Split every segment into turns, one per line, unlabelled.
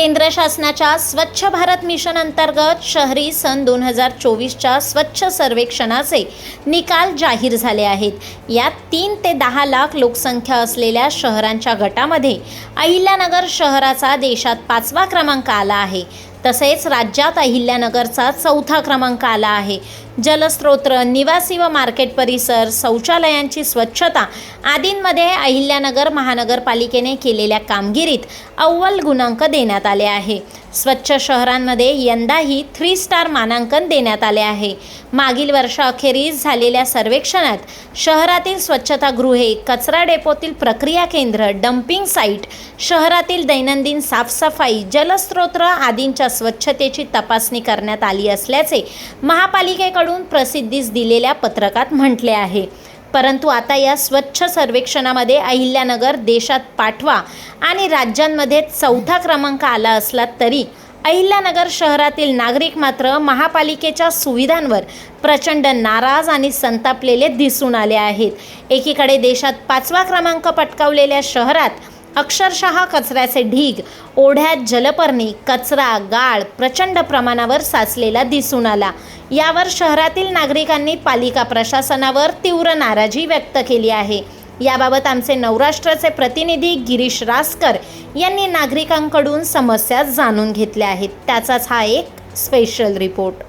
केंद्र शासनाच्या स्वच्छ भारत मिशन अंतर्गत शहरी सन दोन हजार चोवीसच्या स्वच्छ सर्वेक्षणाचे निकाल जाहीर झाले आहेत. यात तीन ते दहा लाख लोकसंख्या असलेल्या शहरांच्या गटामध्ये अहिल्यानगर शहराचा देशात पाचवा क्रमांक आला आहे. तसेच राज्यात अहिल्यानगरचा चौथा क्रमांक आला आहे. जलस्रोत निवासी व मार्केट परिसर शौचालयांची स्वच्छता आदींमध्ये अहिल्यानगर महानगरपालिकेने केलेल्या कामगिरीत अव्वल गुणांक देण्यात आले आहे. स्वच्छ शहरांमध्ये यंदाही थ्री स्टार मानांकन देण्यात आले आहे. मागील वर्षाअखेरीस झालेल्या सर्वेक्षणात शहरातील स्वच्छतागृहे कचरा डेपोतील प्रक्रिया केंद्र डम्पिंग साईट शहरातील दैनंदिन साफसफाई जलस्रोत आदींच्या स्वच्छतेची तपासणी करण्यात आली असल्याचे महापालिकेकडून प्रसिद्धीस दिलेल्या पत्रकात म्हटले आहे. परंतु आता या स्वच्छ सर्वेक्षणामध्ये अहिल्यानगर देशात पाठवा आणि राज्यांमध्ये चौथा क्रमांक आला असला तरी अहिल्यानगर शहरातील नागरिक मात्र महापालिकेच्या सुविधांवर प्रचंड नाराज आणि संतापलेले दिसून आले आहेत. एकीकडे देशात पाचवा क्रमांक पटकावलेल्या शहरात अक्षरशः कचऱ्याचे ढीग ओढ्यात जलपर्णी कचरा गाळ प्रचंड प्रमाणावर साचलेला दिसून आला. यावर शहरातील नागरिकांनी पालिका प्रशासनावर तीव्र नाराजी व्यक्त केली आहे. याबाबत आमचे नवराष्ट्राचे प्रतिनिधी गिरीश रासकर यांनी नागरिकांकडून समस्या जाणून घेतल्या आहेत. त्याचाच हा एक स्पेशल रिपोर्ट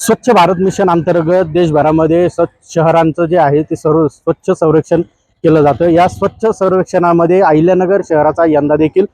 स्वच्छ भारत मिशन अंतर्गत देशभरामध्ये स्वच्छ शहरांचं जे आहे ते सर्व स्वच्छ संरक्षण केलं जातं. या स्वच्छ सर्वेक्षणामध्ये अहिल्यानगर शहराचा यंदा देखील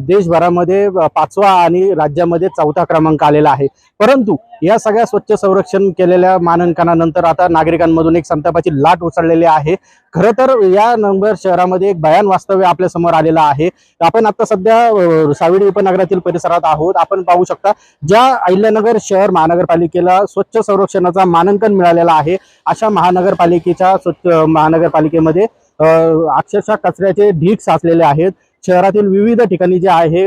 देशभरामध्ये पाचवा आणि राज्यामध्ये चौथा क्रमांक आलेला आहे. परंतु या सगळ्या स्वच्छ संरक्षण केलेल्या मानांकनानंतर आता नागरिकांमधून एक संतापाची लाट उसळलेली आहे. खरं तर या नंबर शहरामध्ये एक भयान वास्तव्य आपल्यासमोर आलेलं आहे. आपण आता सध्या अ, सावेडी उपनगरातील परिसरात आहोत. आपण पाहू शकता ज्या अहिल्यानगर शहर महानगरपालिकेला स्वच्छ संरक्षणाचा मानांकन मिळालेला आहे अशा महानगरपालिकेच्या स्वच्छ महानगरपालिकेमध्ये अक्षरशः कचऱ्याचे ढीग साचलेले आहेत. शहरातील विविध ठिकाणी जे आहे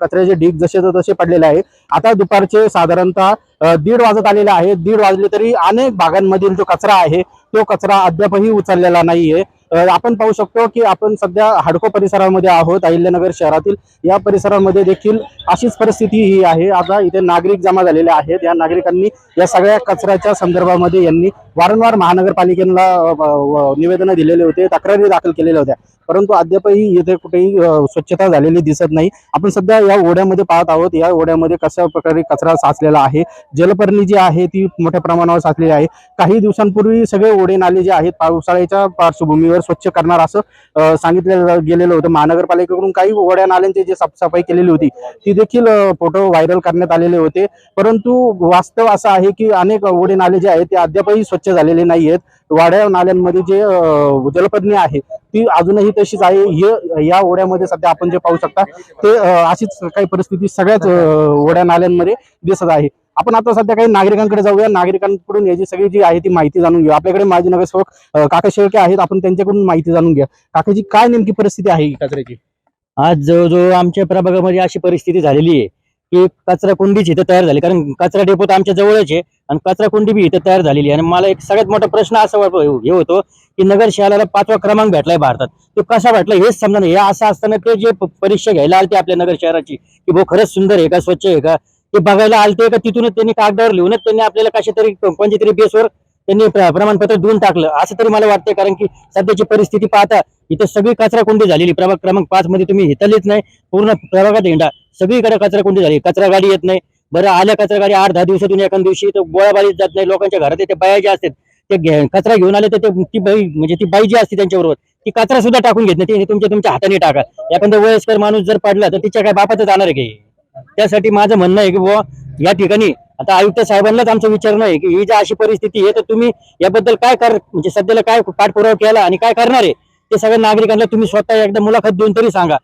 कचऱ्याचे ढीग जसे तसे पडलेले आहे आता दुपारचे साधारणतः दीड वाजत आलेले आहे दीड वाजले तरी अनेक भागांमधील जो कचरा आहे तो कचरा अद्यापही उचललेला नाहीये. आपण पाहू शकतो की आपण सध्या हाडको परिसरामध्ये आहोत अहिल्यानगर शहरातील. या परिसरामध्ये देखील अशीच परिस्थिती ही आहे. आता इथे नागरिक जमा झालेले आहेत. या नागरिकांनी या सगळ्या कचऱ्याच्या संदर्भामध्ये यांनी वारंवार महानगरपालिकेला निवेदनं दिलेले होते तक्रारी दाखल केलेल्या होत्या. परंतु अद्यापही इथे कुठेही स्वच्छता झालेली दिसत नाही. आपण सध्या या ओढ्यामध्ये पाहत आहोत या ओढ्यामध्ये कशा प्रकारे कचरा साचलेला आहे जलपर्णी जी आहे ती मोठ्या प्रमाणावर साचलेली आहे. काही दिवसांपूर्वी सगळे ओढे नाले जे आहेत पावसाळ्याच्या पार्श्वभूमीवर स्वच्छ करणार असं सांगितलं गेलेलं होतं. महानगरपालिकेकडून काही ओढ्या नाल्यांची जी साफसफाई केलेली होती ती देखील फोटो व्हायरल करण्यात आलेले होते. परंतु वास्तव असं आहे की अनेक ओढे नाले जे आहेत ते अद्यापही स्वच्छ झालेले नाही आहेत वाड्या नाल्यांमध्ये जे अ, आहे ती अजूनही तशीच आहे. या ओढ्यामध्ये सध्या आपण जे पाहू शकता ते अशीच काही परिस्थिती सगळ्याच ओढ्या नाल्यांमध्ये दिसत आहे. आपण आता सध्या काही नागरिकांकडे जाऊया. नागरिकांकडून याची सगळी जी आहे ती माहिती जाणून घेऊ. आपल्याकडे माजी नगरसेवक काका शेळके आहेत. आपण त्यांच्याकडून माहिती जाणून घ्या. काकाची काय नेमकी परिस्थिती आहे कचऱ्याची?
आज जवळजवळ आमच्या प्रभागामध्ये अशी परिस्थिती झालेली आहे. की कचरा कुंडीच इथं तयार झाली. कारण कचरा डेपो तर आमच्या जवळच आहे आणि कचरा कुंडी बी इथं तयार झालेली आहे. आणि मला एक सगळ्यात मोठा प्रश्न असा हे होतो की नगर शहराला पाचवा क्रमांक भेटलाय भारतात. तो कसा भेटला हेच समजा नाही. हे असं असताना ते जे परीक्षा घ्यायला आलते आपल्या नगर शहराची की भाऊ खरंच सुंदर आहे का स्वच्छ आहे का ते बघायला आलते का तिथूनच त्यांनी कागदावर लिहूनच त्यांनी आपल्याला कशा तरी कोणत्या तरी बेसवर त्यांनी प्रमाणपत्र देऊन टाकलं. असं तरी मला वाटतंय कारण की सध्याची परिस्थिती पाहता इथं सगळी कचरा कुंडी झालेली. प्रभाग क्रमांक पाच मध्ये तुम्ही हिथलेच नाही पूर्ण प्रभागात हिंडा सगळीकडे कचरा कुंडी झाली. कचरा गाडी येत नाही. बरं आल्या कचरा गाडी आठ दहा दिवसातून एका दिवशी तर गोळाबारीत जात नाही. लोकांच्या घरात ते बाया ज्या असतात ते घे- कचरा घेऊन आले तर ते ती बाई म्हणजे ती बाई जी असते त्यांच्याबरोबर ती कचरा सुद्धा टाकून घेत नाही. ती तुमच्या तुमच्या हाताने टाका. एखादा वयस्कर माणूस जर पडला तर तिच्या काय बापाचं जाणार आहे काही त्यासाठी माझं म्हणणं आहे की बुवा या ठिकाणी आता आयुक्त साहेबांनाच आमचं विचारणं आहे की ही जी अशी परिस्थिती आहे तर तुम्ही याबद्दल काय कर म्हणजे सध्याला काय पाठपुरावा केला आणि काय करणार आहे? ते सगळ्या नागरिकांना तुम्ही स्वतः एकदा मुलाखत देऊन तरी सांगा.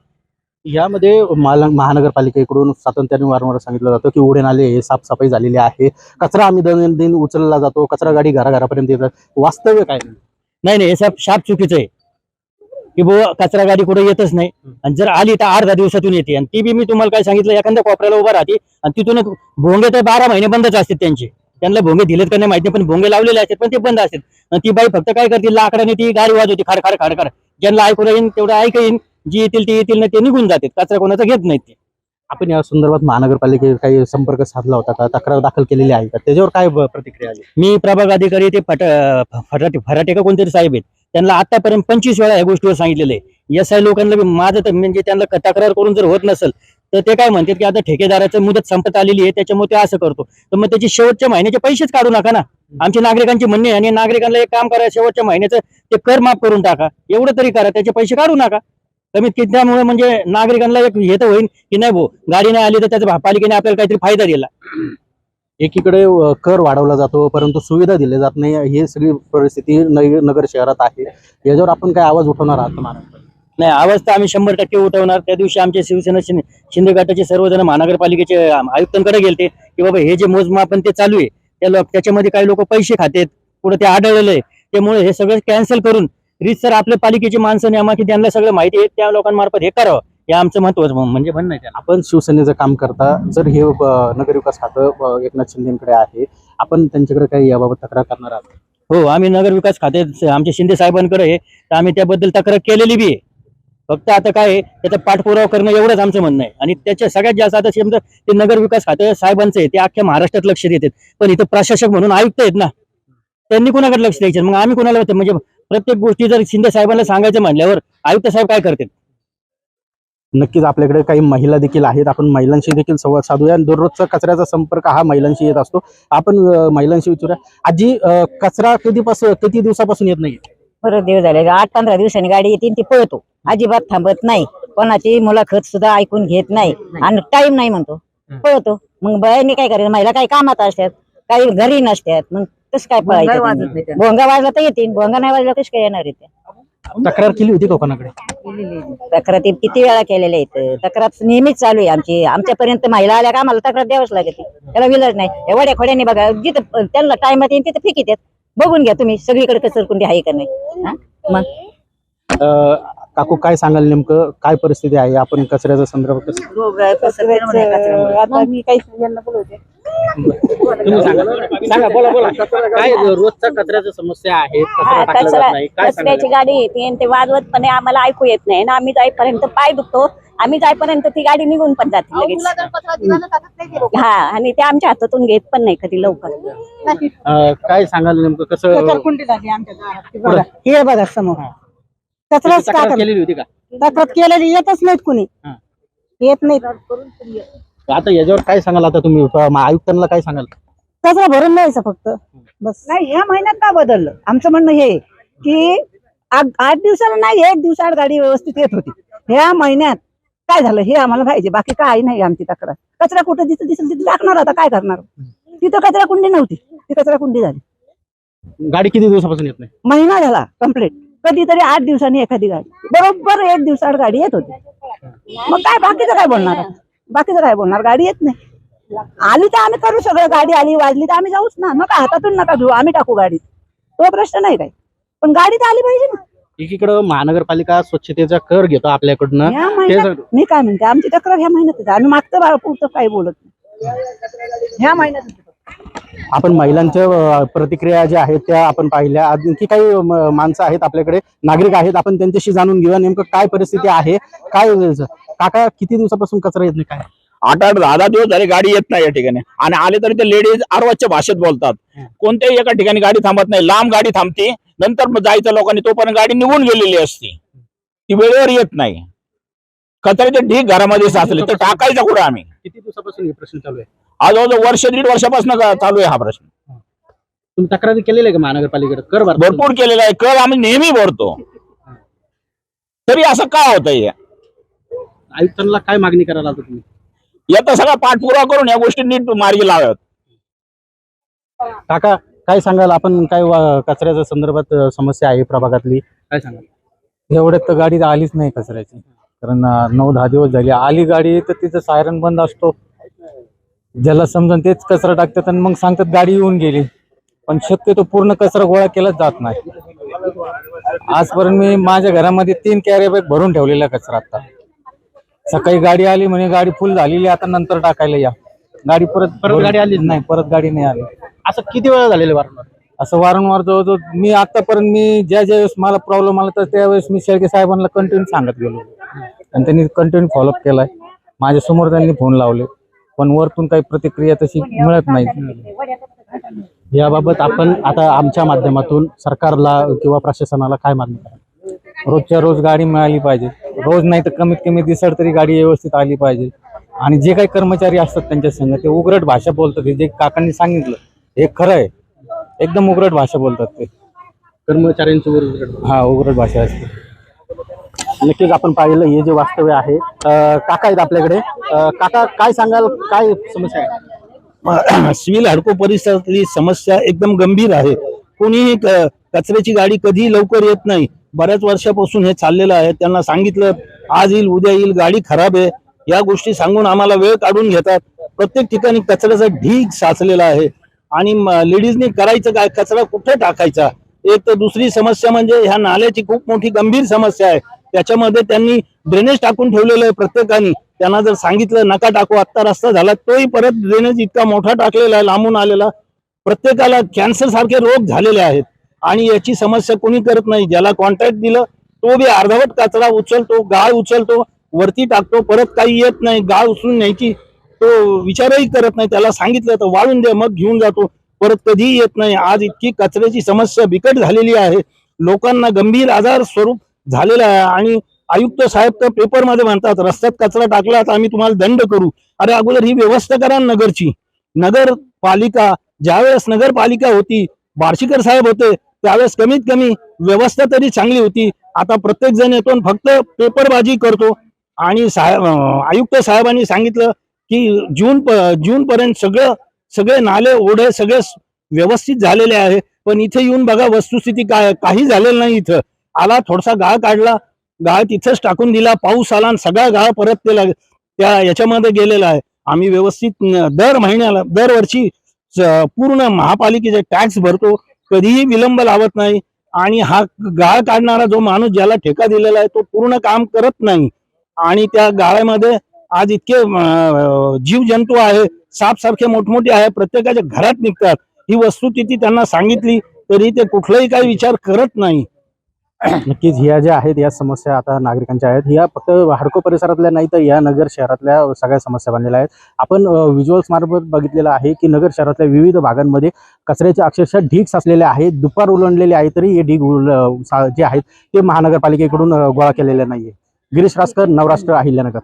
यामध्ये माल- महानगरपालिकेकडून सातत्याने वारंवार सांगितलं जातं की उडे नाले हे साफसफाई झालेली आहे. कचरा आम्ही दैनंदिन उचलला जातो कचरा गाडी घराघरापर्यंत येतात. वास्तव्य काय?
नाही नाही हे साप शाप चुकीचं आहे. की बुवा कचरा गाडी कुठे येतच नाही. आणि जर आली तर आठ दहा दिवसातून येते. आणि ती बी मी तुम्हाला काय सांगितलं एखाद्या कोपऱ्याला उभा राहते आणि तिथून भोंगे तर बारा महिने बंदच असतात त्यांचे. त्यांना भोंगे दिलेत का नाही माहिती नाही, पण भोंगे लावलेले असतात पण ते बंद असतात. आणि ती बाई फक्त काय करते लाकडाने ती गाडी वाजवते खाड खाड खाड खाड. ज्यांना ऐकू येईन तेवढं ऐक येईन जी येतील ते येतील ना ते निघून जातात. कचरा कोणाचा घेत नाहीत ते.
आपण या संदर्भात महानगरपालिकेत काही संपर्क साधला होता का? तक्रार दाखल केलेली आहे का? त्याच्यावर काय ब- प्रतिक्रिया आली?
मी प्रभाग अधिकारी ते फट फटाटे फराटे का कोणतरी साहेब आहेत. त्यांना आतापर्यंत पंचवीस वेळा या गोष्टीवर सांगितलेलं एस आय लोकांना माझं तर म्हणजे त्यांना तक्रार करून जर होत नसेल तर ते काय म्हणतात की आता ठेकेदाराचं मुदत संपत आलेली आहे त्याच्यामुळे ते असं करतो. तर मग त्याचे शेवटच्या महिन्याचे पैसेच काढू नका ना. आमचे नागरिकांची म्हणणे आणि नागरिकांना एक काम करा शेवटच्या महिन्याचं ते कर माफ करून टाका. एवढं तरी करा त्याचे पैसे काढू नका. कमीत कमी म्हणजे नागरिकांना एक हे तर होईल की नाही भाऊ गाडी नाही आली तर त्याचा पालिकेने आपल्याला काहीतरी फायदा दिला.
एकीकडे कर वाढवला जातो परंतु सुविधा दिल्या जात नाही. ही सगळी परिस्थिती नगर शहरात आहे. याच्यावर आपण काय आवाज उठवणार आहात महानगरपालिका
नाही आवाज तर आम्ही शंभर टक्के उठवणार. त्या दिवशी आमचे शिवसेना शिंदे गटाचे सर्वजण महानगरपालिकेचे आयुक्तांकडे गेले की बाबा हे जे मोजमापन ते चालू आहे. त्या त्याच्यामध्ये काही लोक पैसे खातेत. पुढे ते आढळले आहे. त्यामुळे हे सगळं कॅन्सल करून रीत सर आपल्या पालिकेची माणसं न्यामा की त्यांना सगळं माहिती आहे. त्या लोकांमार्फत हे करावं. हे आमचं महत्वाचं म्हणजे म्हणणं आहे.
आपण शिवसेनेचं काम करता जर हे अ, नगरविकास खातं अ, एकनाथ शिंदेकडे आहे आपण त्यांच्याकडे काही याबाबत तक्रार करणार आहात?
हो आम्ही नगर विकास खाते आमच्या शिंदे साहेबांकडे आहे तर आम्ही त्याबद्दल तक्रार केलेली बी आहे. फक्त आता काय आहे त्याचा पाठपुरावा करणं एवढंच आमचं म्हणणं आहे. आणि त्याच्या सगळ्यात जास्त आता समजा ते नगर विकास खाते साहेबांचं आहे ते अख्ख्या महाराष्ट्रात लक्ष देतात पण इथं प्रशासक म्हणून आयुक्त आहेत ना. त्यांनी कोणाकडे लक्ष द्यायचं? मग आम्ही कोणाला म्हणजे प्रत्येक गोष्टी जर शिंदे साहेबांना सांगायचं म्हणल्यावर आयुक्त साहेब काय करतात?
नक्कीच आपल्याकडे काही महिला देखील आहेत. आपण महिलांशी देखील संवाद साधूया. आणि दररोजचा कचऱ्याचा संपर्क हा महिलांशी येत असतो. आपण महिलांशी विचारूया. आजी कचरा कधीपासून किती दिवसापासून येत नाही
परत दिवस झाले. आठ पंधरा दिवसांनी गाडी येते ती पळतो. अजिबात थांबत नाही. कोणाची मुलाखत सुद्धा ऐकून घेत नाही. आणि टाइम नाही म्हणतो. पळतो. मग बायांनी काय करायचं? महिला काही कामात असतात. काही घरी नसतात. मग कसं काय पळायचं? भोंगा वाजला तर येतील. भोंगा नाही वाजला कसं काय येणार आहे
तक्रार केली होती का कोणाकडे?
तक्रार किती वेळा केलेल्या आहेत तक्रार नेहमीच चालू आहे आमची. आमच्यापर्यंत महिला आल्या का आम्हाला तक्रार द्यावंच लागते त्याला विलज नाही. एवढ्या खोड्याने बघा जिथं त्यांना टाइमात येईल तिथं फेकीत बघून घ्या तुम्ही सगळीकडे कचरकुंडी आहे का नाही? हा? मग?
अ, काकू काय सांगाल नेमकं? काय परिस्थिती आहे? आपण कचऱ्याचा संदर्भ कसं
आता मी काही
तुम्ही सांगा सांगा बोला बोला. काय रोजचा कचऱ्याचा समस्या आहे? कचरा टाकला जात नाही. काय
कचऱ्याची
सांगाल
गाडी येते आणि ते वाजवतपणे आम्हाला ऐकू येत नाही. ना आम्ही जाईपर्यंत पाय दुखतो. आम्ही जाईपर्यंत ती गाडी निघून पण जाते लगेच. हा आणि ते आमच्या हातातून घेत पण नाही कधी लवकर.
अ, काय सांगाल नेमकं? कसं
कुंडी झाली आमच्या दारात. बघा, हे बघा समोर. कचराच
तक्रार
टाकत
केलेली होती का?
तक्रार केलेली येतच नाहीत कुणी.
हा.
येत नाहीत.
आता याच्यावर काय सांगाल आता तुम्ही? अ, आयुक्तांना काय सांगाल?
कचरा भरून द्यायचा फक्त. बस. नाही ह्या महिन्यात का बदललं? आमचं म्हणणं हे की आ- आठ दिवसाला नाही एक दिवसाआड गाडी व्यवस्थित येत होती. ह्या महिन्यात काय झालं? हे आम्हाला पाहिजे. बाकी काय नाही आमची तक्रार. कचरा कुठं जिथं दिसेल तिथे टाकणार आता काय करणार? तिथं कचरा कुंडी नव्हती. ती कचरा कुंडी झाली.
गाडी किती दिवसापासून येत नाही?
महिना झाला कंप्लीट कधीतरी आठ दिवसांनी एखादी गाडी. बरोबर एक दिवसाआड गाडी येत होती. मग काय बाकीचं काय बोलणार? बाकीचं काय बोलणार? गाडी येत नाही. आली तर आम्ही करू सगळं. गाडी आली वाजली तर आम्ही जाऊच ना. नका हातातून नका घेऊ आम्ही टाकू गाडीत तो प्रश्न नाही काय पण गाडी तर आली पाहिजे ना.
एकीकडं महानगरपालिका स्वच्छतेचा कर घेतो आपल्याकडनं.
महिन्यात मी काय म्हणते आमची तक्रार ह्या महिन्यात. आम्ही मागचं पुढचं काही बोलत नाही. ह्या महिन्यात
आपण महिलांच्या प्रतिक्रिया ज्या आहेत त्या आपण पाहिल्या. आणखी काही माणसं आहेत आपल्याकडे नागरिक आहेत. आपण त्यांच्याशी जाणून घेऊया नेमकं काय परिस्थिती आहे. काय काका किती दिवसापासून कचरा येत नाही काय?
आठ आठ दहा दहा दिवस झाले गाडी येत नाही या ठिकाणी. आणि आले तरी ते लेडीज आरवाच्या भाषेत बोलतात. कोणत्याही एका ठिकाणी गाडी थांबत नाही. लांब गाडी थांबते. नंतर मग जायचं लोकांनी तोपर्यंत गाडी निघून गेलेली असते. ती वेळेवर येत नाही. कचऱ्याचे ढीक घरामध्ये साचले. तर टाकायचं कुठं आम्ही?
किती दिवसापासून हे प्रश्न चालू आहे?
आज जवळजवळ वर्ष दीड वर्षापासून चालू आहे हा प्रश्न.
तुम्ही तक्रारी केलेली आहे का महानगरपालिकेकडे? कर भरता
भरपूर केलेला आहे. कर आम्ही नेहमी भरतो. तरी असं का होतंय?
आयुक्तांना काय मागणी करायला आता तुम्ही?
याचा सगळा पाठपुरावा करून या गोष्टी नीट मार्गी लावाव्यात
काका काय सांगाल? आपण काय वा- कचऱ्याच्या संदर्भात अ, समस्या आहे प्रभागातली. काय सांगाल?
एवढ्यात तर गाडी आलीच नाही कचऱ्याची. कारण अं, नऊ दहा दिवस झाली. आली गाडी तर तिचं सायरन बंद असतो. ज्याला समजून तेच कचरा टाकतात आणि मग सांगतात गाडी येऊन गेली. पण शक्यतो पूर्ण कचरा गोळा केलाच जात नाही. आजपर्यंत मी माझ्या घरामध्ये तीन कॅरी बॅग भरून ठेवलेला कचरा आता. सकाळी गाडी आली म्हणे गाडी फुल झालेली आता नंतर टाकायला या. गाडी परत
परत गाडी आलीच
नाही. परत गाडी नाही आली.
असं किती वेळा झालेलं वारंवार?
असं वारंवार जवळजवळ मी आतापर्यंत मी ज्या ज्या वेळेस मला प्रॉब्लेम आला तर त्यावेळेस मी शेळके साहेबांना कंटिन्यू सांगत गेलो. आणि त्यांनी कंटिन्यू फॉलोअप केलाय. माझ्यासमोर त्यांनी फोन लावले. पण वरतून काही प्रतिक्रिया तशी मिळत नाही.
याबाबत आपण आता आमच्या माध्यमातून सरकारला किंवा प्रशासनाला काय मागणी करा
रोजच्या रोज गाडी मिळाली पाहिजे. रोज नाही तर कमीत कमी दिसड तरी गाडी व्यवस्थित आली पाहिजे. आणि जे काही कर्मचारी असतात त्यांच्या संग ते उग्रट भाषा बोलतात. हे जे काकांनी सांगितलं हे खरं आहे. एकदम उग्रट भाषा बोलतात ते.
कर्मचाऱ्यांची विरोध
हा उग्रट भाषा असते.
नक्कीच आपण पाहिलं हे जे वास्तव्य आहे. काका आहेत आपल्याकडे. काका काय सांगाल? काय समस्या आहे?
सिव्हिल हडको परिसरातली समस्या एकदम गंभीर आहे. कोणीही कचऱ्याची गाडी कधी लवकर येत नाही. बऱ्याच वर्षापासून हे चाललेलं आहे. त्यांना सांगितलं आज येईल उद्या येईल गाडी खराब आहे. या गोष्टी सांगून आम्हाला वेळ काढून घेतात. प्रत्येक ठिकाणी कचऱ्याचा ढीग साचलेला आहे. आणि लेडीजनी करायचं काय? कचरा कुठे टाकायचा? एक तर दुसरी समस्या म्हणजे ह्या नाल्याची खूप मोठी गंभीर समस्या आहे. त्याच्यामध्ये त्यांनी ड्रेनेज टाकून ठेवलेलं आहे प्रत्येकाने. त्यांना जर सांगितलं नका टाकू आत्ता रस्ता झाला. तोही परत ड्रेनेज इतका मोठा टाकलेला आहे लांबून आलेला. प्रत्येकाला कॅन्सर सारखे रोग झालेले आहेत. आणि याची समस्या कोणी करत नाही. ज्याला कॉन्ट्रॅक्ट दिलं तो बी अर्धवट कचरा उचलतो गाळ उचलतो वरती टाकतो परत काही येत नाही गाळ उचलून न्यायची. तो विचारही करत नाही. त्याला सांगितलं तर वाळून दे मग घेऊन जातो. परत कधीही येत नाही. आज इतकी कचऱ्याची समस्या बिकट झालेली आहे. लोकांना गंभीर आजार स्वरूप झालेला आहे. आणि आयुक्त साहेब तर पेपरमध्ये म्हणतात रस्त्यात कचरा टाकला तर आम्ही तुम्हाला दंड करू. अरे अगोदर ही व्यवस्था करा नगरची. नगरपालिका ज्यावेळेस नगरपालिका होती बार्शीकर साहेब होते त्यावेळेस कमीत कमी व्यवस्था तरी चांगली होती. आता प्रत्येक जण येतो फक्त पेपरबाजी करतो. आणि साहेब आयुक्त साहेबांनी सांगितलं की जून प- जून पर्यंत सगळं सगळे नाले ओढे सगळे व्यवस्थित झालेले आहे. पण इथे येऊन बघा वस्तुस्थिती काय काही झालेलं नाही इथं. आला थोडासा गाळ काढला. गाळ तिथंच टाकून दिला. पाऊस आला आणि सगळा गाळ परत त्याला त्या याच्यामध्ये गेलेला आहे. आम्ही व्यवस्थित दर महिन्याला दरवर्षी पूर्ण महापालिकेचे टॅक्स भरतो. कधीही विलंब लावत नाही. आणि हा गाळ काढणारा जो माणूस ज्याला ठेका दिलेला आहे तो पूर्ण काम करत नाही. आणि त्या गाळ्यामध्ये आज इतके जीव जंतू आहे सापसारखे मोठमोठे आहे प्रत्येकाच्या घरात निघतात. ही वस्तुस्थिती त्यांना सांगितली तरी ते कुठलाही काही विचार करत नाही.
नक्कीच ह्या ज्या आहेत या समस्या आता नागरिकांच्या आहेत. ह्या फक्त हाडको परिसरातल्या नाही तर या नगर शहरातल्या सगळ्या समस्या बनलेल्या आहेत. आपण व्हिज्युअल्स मार्फत बघितलेलं आहे की नगर शहरातल्या विविध भागांमध्ये कचऱ्याचे अक्षरशः ढीग साचलेले आहेत. दुपार उलंडलेले आहे तरी हे ढीग उल- सा- जे आहेत ते महानगरपालिकेकडून गोळा केलेले नाही गिरीश रासकर नवराष्ट्र अहिल्यानगर.